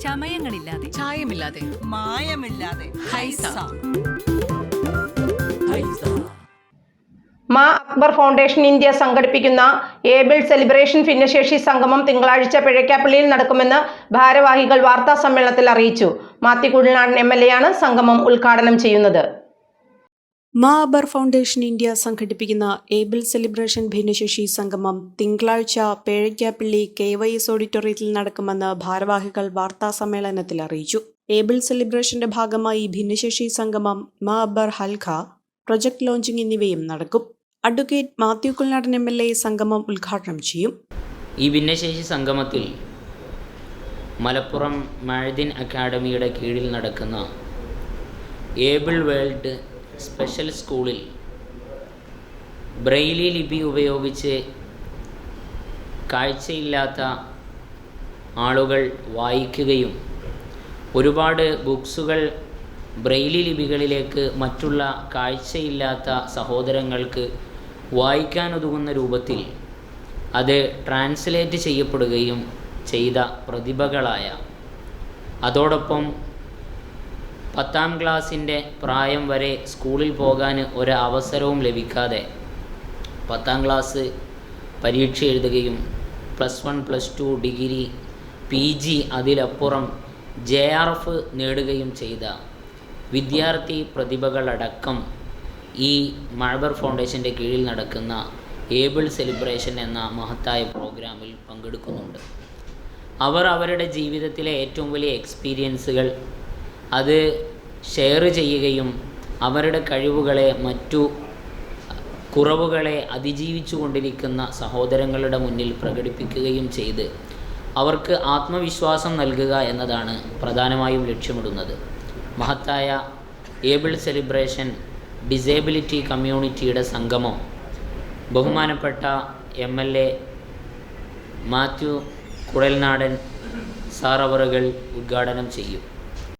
ചമയങ്ങളില്ലാതെ. ചായമില്ലാതെ. മായമില്ലാതെ. ഹൈസ. മാ അക്ബർ ഫൗണ്ടേഷൻ ഇന്ത്യ സംഘടിപ്പിക്കുന്ന ഏബിൾ സെലിബ്രേഷൻ ഭിന്നശേഷി സംഗമം തിങ്കളാഴ്ച പിഴയ്ക്കാപ്പള്ളിയിൽ നടക്കുമെന്ന് ഭാരവാഹികൾ വാർത്താ സമ്മേളനത്തിൽ അറിയിച്ചു. മാത്യു കുഴൽനാടൻ എം എൽ എയാണ് സംഗമം ഉദ്ഘാടനം ചെയ്യുന്നത്. മാ അബർ ഫൗണ്ടേഷൻ ഇന്ത്യ സംഘടിപ്പിക്കുന്ന ഏബിൾ സെലിബ്രേഷൻ ഭിന്നശേഷി സംഗമം തിങ്കളാഴ്ച പേഴയ്ക്കാപ്പള്ളി കെ വൈ എസ് ഓഡിറ്റോറിയത്തിൽ നടക്കുമെന്ന് ഭാരവാഹികൾ വാർത്താസമ്മേളനത്തിൽ അറിയിച്ചു. ഏബിൾ സെലിബ്രേഷന്റെ ഭാഗമായി ഭിന്നശേഷി സംഗമം മാബർ ഹൽഖ പ്രൊജക്ട് ലോഞ്ചിങ് എന്നിവയും നടക്കും. Advocate Mathew Kuzhalnadan M L A സംഗമം ഉദ്ഘാടനം ചെയ്യും. ഈ ഭിന്നശേഷി സംഗമത്തിൽ മലപ്പുറം മഴദിൻ അക്കാഡമിയുടെ കീഴിൽ നടക്കുന്ന ഏബിൾ വേൾഡ് സ്പെഷ്യൽ സ്കൂളിൽ ബ്രെയിലി ലിപി ഉപയോഗിച്ച് കാഴ്ചയില്ലാത്ത ആളുകൾ വായിക്കുകയും ഒരുപാട് ബുക്സുകൾ ബ്രെയിലി ലിപികളിലേക്ക് മറ്റുള്ള കാഴ്ചയില്ലാത്ത സഹോദരങ്ങൾക്ക് വായിക്കാനുതകുന്ന രൂപത്തിൽ അത് ട്രാൻസ്ലേറ്റ് ചെയ്യപ്പെടുകയും ചെയ്ത പ്രതിഭകളായ അതോടൊപ്പം പത്താം ക്ലാസ്സിന്റെ പ്രായം വരെ സ്കൂളിൽ പോകാൻ ഒരു അവസരവും ലഭിക്കാതെ പത്താം ക്ലാസ് പരീക്ഷ എഴുതുകയും plus one plus two degree P G അതിലപ്പുറം ജെ ആർ എഫ് നേടുകയും ചെയ്ത വിദ്യാർത്ഥി പ്രതിഭകളടക്കം ഈ മഴബർ ഫൗണ്ടേഷന്റെ കീഴിൽ നടക്കുന്ന ഏബിൾ സെലിബ്രേഷൻ എന്ന മഹത്തായ പ്രോഗ്രാമിൽ പങ്കെടുക്കുന്നുണ്ട്. അവർ അവരുടെ ജീവിതത്തിലെ ഏറ്റവും വലിയ എക്സ്പീരിയൻസുകൾ അത് ഷെയർ ചെയ്യുകയും അവരുടെ കഴിവുകളെ മറ്റു കുറവുകളെ അതിജീവിച്ചു കൊണ്ടിരിക്കുന്ന സഹോദരങ്ങളുടെ മുന്നിൽ പ്രകടിപ്പിക്കുകയും ചെയ്ത് അവർക്ക് ആത്മവിശ്വാസം നൽകുക എന്നതാണ് പ്രധാനമായും ലക്ഷ്യമിടുന്നത്. മഹത്തായ ഏബിൾ സെലിബ്രേഷൻ ഡിസേബിലിറ്റി കമ്മ്യൂണിറ്റിയുടെ സംഗമം ബഹുമാനപ്പെട്ട M L A Mathew Kuzhalnadan sir അവറുകൾ ഉദ്ഘാടനം ചെയ്യും.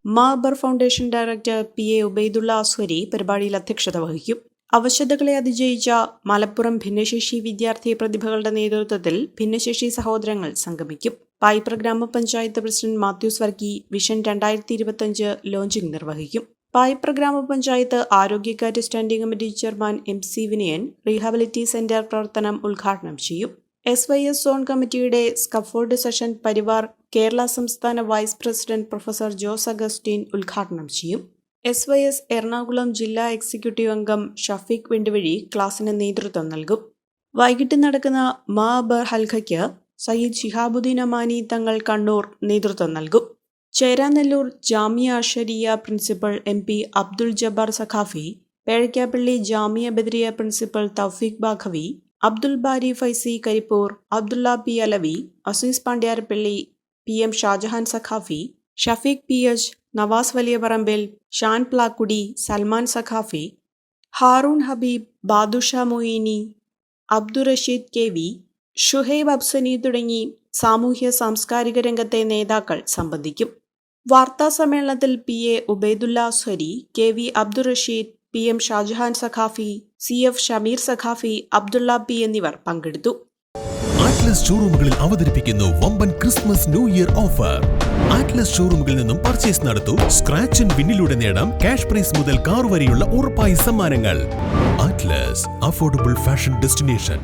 മാ അബർ foundation director P A Ubaidulla Aswari പരിപാടിയിൽ അധ്യക്ഷത വഹിക്കും. അവശതകളെ അതിജയിച്ച മലപ്പുറം ഭിന്നശേഷി വിദ്യാർത്ഥി പ്രതിഭകളുടെ നേതൃത്വത്തിൽ ഭിന്നശേഷി സഹോദരങ്ങൾ സംഗമിക്കും. പായിപ്ര ഗ്രാമപഞ്ചായത്ത് പ്രസിഡന്റ് മാത്യൂസ് വർക്കി വിഷൻ രണ്ടായിരത്തി ഇരുപത്തിയഞ്ച് ലോഞ്ചിംഗ് നിർവഹിക്കും. പായിപ്ര ഗ്രാമപഞ്ചായത്ത് ആരോഗ്യകാര്യ standing committee chairman M C Vinayan rehabilitation centre പ്രവർത്തനം ഉദ്ഘാടനം ചെയ്യും. എസ് വൈ എസ് സോൺ കമ്മിറ്റിയുടെ സ്കഫോർഡ് സെഷൻ പരിവാർ കേരള സംസ്ഥാന vice president professor Jose Augustine ഉദ്ഘാടനം ചെയ്യും. എസ് വൈ എസ് എറണാകുളം ജില്ലാ എക്സിക്യൂട്ടീവ് അംഗം ഷഫീഖ് വെണ്ടുവഴി ക്ലാസിന് നേതൃത്വം നൽകും. വൈകിട്ട് നടക്കുന്ന മാ അബർ ഹൽഖയ്ക്ക് സയ്യിദ് ഷിഹാബുദ്ദീൻ അമാനി തങ്ങൾ കണ്ണൂർ നേതൃത്വം നൽകും. Cheranellur Jamia Ashariya principal M P Abdul Jabbar Saqafi Pezhakkappilly Jamia Badriya principal Thoufeeq Baqavi Abdul Bari Faizy Karipur Abdulla P Alavi Azeez Pandyarappilly P M Shajahan Saqafi Shafeeq P H Navas Valiyaparambil Shan Plakkudy Salman Saqafi Haroon Habeeb Badusha Moini Abdul Rasheed K V Shuhaib Absani തുടങ്ങി സാമൂഹ്യ സാംസ്കാരിക രംഗത്തെ നേതാക്കൾ സംബന്ധിക്കും. വാർത്താ സമ്മേളനത്തിൽ P A Ubaidulla Swari K V Abdul Rasheed P M Shajahan Saquafi C F Shameer Saquafi Abdulla P എന്നിവർ പങ്കെടുത്തു. ആറ്റ്ലസ് ഷോറൂമുകളിൽ അവതരിപ്പിക്കുന്നു വമ്പൻ Christmas new year offer. Atlas ഷോറൂമുകളിൽ നിന്നും പർച്ചേസ് നടത്തൂ സ്ക്രാച്ച് ആൻഡ് വിന്നിലൂടെ നേടാം ക്യാഷ് പ്രൈസ് മുതൽ കാർ വരെയുള്ള ഉറപ്പായ സമ്മാനങ്ങൾ. Atlas affordable fashion destination